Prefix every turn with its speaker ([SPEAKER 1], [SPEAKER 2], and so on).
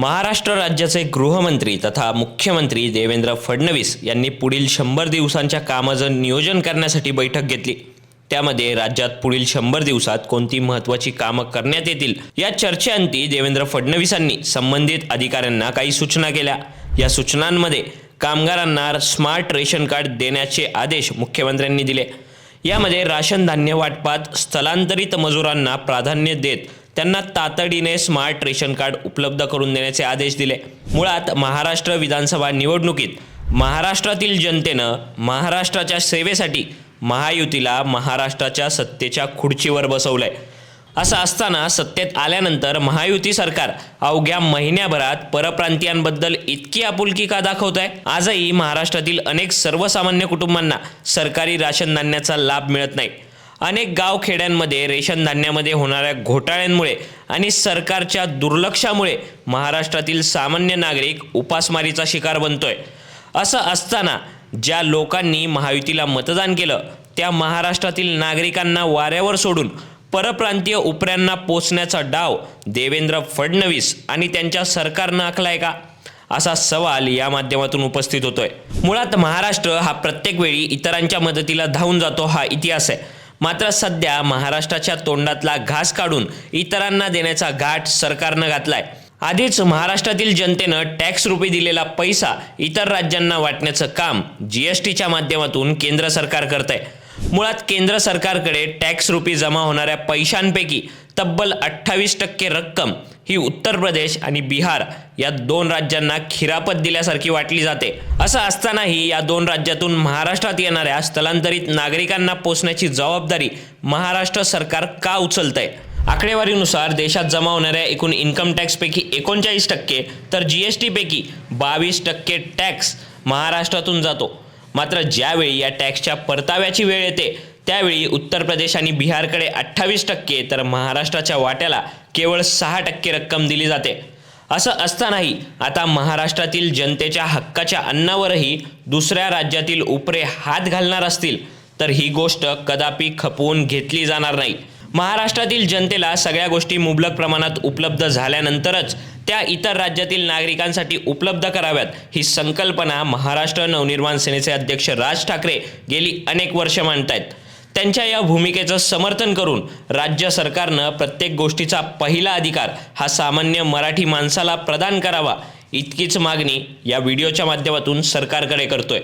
[SPEAKER 1] महाराष्ट्र राज्याचे गृहमंत्री तथा मुख्यमंत्री देवेंद्र फडणवीस यांनी पुढील शंभर दिवसांच्या कामाचं नियोजन करण्यासाठी बैठक घेतली. त्यामध्ये राज्यात पुढील शंभर दिवसात कोणती महत्त्वाची कामं करण्यात येतील या चर्चेअंती देवेंद्र फडणवीसांनी संबंधित अधिकाऱ्यांना काही सूचना केल्या. या सूचनांमध्ये कामगारांना स्मार्ट रेशन कार्ड देण्याचे आदेश मुख्यमंत्र्यांनी दिले. यामध्ये राशन धान्य वाटपात स्थलांतरित मजुरांना प्राधान्य देत त्यांना तातडीने स्मार्ट रेशन कार्ड उपलब्ध करून देण्याचे आदेश दिले. मुळात महाराष्ट्र विधानसभा निवडणुकीत महाराष्ट्रातील जनतेनं महाराष्ट्राच्या सेवेसाठी महायुतीला महाराष्ट्राच्या सत्तेच्या खुर्चीवर बसवलंय. असं असताना सत्तेत आल्यानंतर महायुती सरकार अवघ्या महिन्याभरात परप्रांतीयांबद्दल इतकी आपुलकी का दाखवत आहे आजही महाराष्ट्रातील अनेक सर्वसामान्य कुटुंबांना सरकारी राशन धान्याचा लाभ मिळत नाही. अनेक गाव खेड्यांमध्ये रेशन धान्यामध्ये होणाऱ्या घोटाळ्यांमुळे आणि सरकारच्या दुर्लक्षामुळे महाराष्ट्रातील सामान्य नागरिक उपासमारीचा शिकार बनतोय. असं असताना ज्या लोकांनी महायुतीला मतदान केलं त्या महाराष्ट्रातील नागरिकांना वाऱ्यावर सोडून परप्रांतीय उपऱ्यांना पोचण्याचा डाव देवेंद्र फडणवीस आणि त्यांच्या सरकारनं आखलाय का? असा सवाल या माध्यमातून उपस्थित होतोय. मुळात महाराष्ट्र हा प्रत्येक वेळी इतरांच्या मदतीला धावून जातो हा इतिहास आहे. मात्र सध्या महाराष्ट्राच्या तोंडातला घास काढून इतरांना देण्याचा घाट सरकारनं घातलाय. आधीच महाराष्ट्रातील जनतेनं टॅक्स रुपी दिलेला पैसा इतर राज्यांना वाटण्याचं काम जी एस टीच्या माध्यमातून केंद्र सरकार करत आहे मुळात केंद्र सरकारकडे टॅक्स रुपी जमा होणाऱ्या पैशांपैकी तब्बल अठ्ठावीस टक्के रक्कम ही उत्तर प्रदेश आणि बिहार या दोन राज्यांना खिरापत दिल्यासारखी वाटली जाते. असं असतानाही या दोन राज्यातून महाराष्ट्रात येणाऱ्या स्थलांतरित नागरिकांना पोचण्याची जबाबदारी महाराष्ट्र सरकार का उचलतंय? आकडेवारीनुसार देशात जमा होणाऱ्या एकूण इन्कम टॅक्सपैकी एकोणचाळीस टक्के तर जी एस टीपैकी बावीस टक्के टॅक्स महाराष्ट्रातून जातो. मात्र ज्यावेळी या टॅक्सच्या परताव्याची वेळ येते त्यावेळी उत्तर प्रदेश आणि बिहारकडे अठ्ठावीस टक्के तर महाराष्ट्राच्या वाट्याला केवळ सहा टक्के रक्कम दिली जाते. असं असतानाही आता महाराष्ट्रातील जनतेच्या हक्काच्या अन्नावरही दुसऱ्या राज्यातील उपरे हात घालणार असतील तर ही गोष्ट कदापि खपवून घेतली जाणार नाही. महाराष्ट्रातील जनतेला सगळ्या गोष्टी मुबलक प्रमाणात उपलब्ध झाल्यानंतरच त्या इतर राज्यातील नागरिकांसाठी उपलब्ध कराव्यात ही संकल्पना महाराष्ट्र नवनिर्माण सेनेचे अध्यक्ष राज ठाकरे गेली अनेक वर्ष मांडतायत. त्यांच्या या भूमिकेचं समर्थन करून राज्य सरकारनं प्रत्येक गोष्टीचा पहिला अधिकार हा सामान्य मराठी माणसाला प्रदान करावा इतकीच मागणी या व्हिडिओच्या माध्यमातून सरकारकडे करतोय.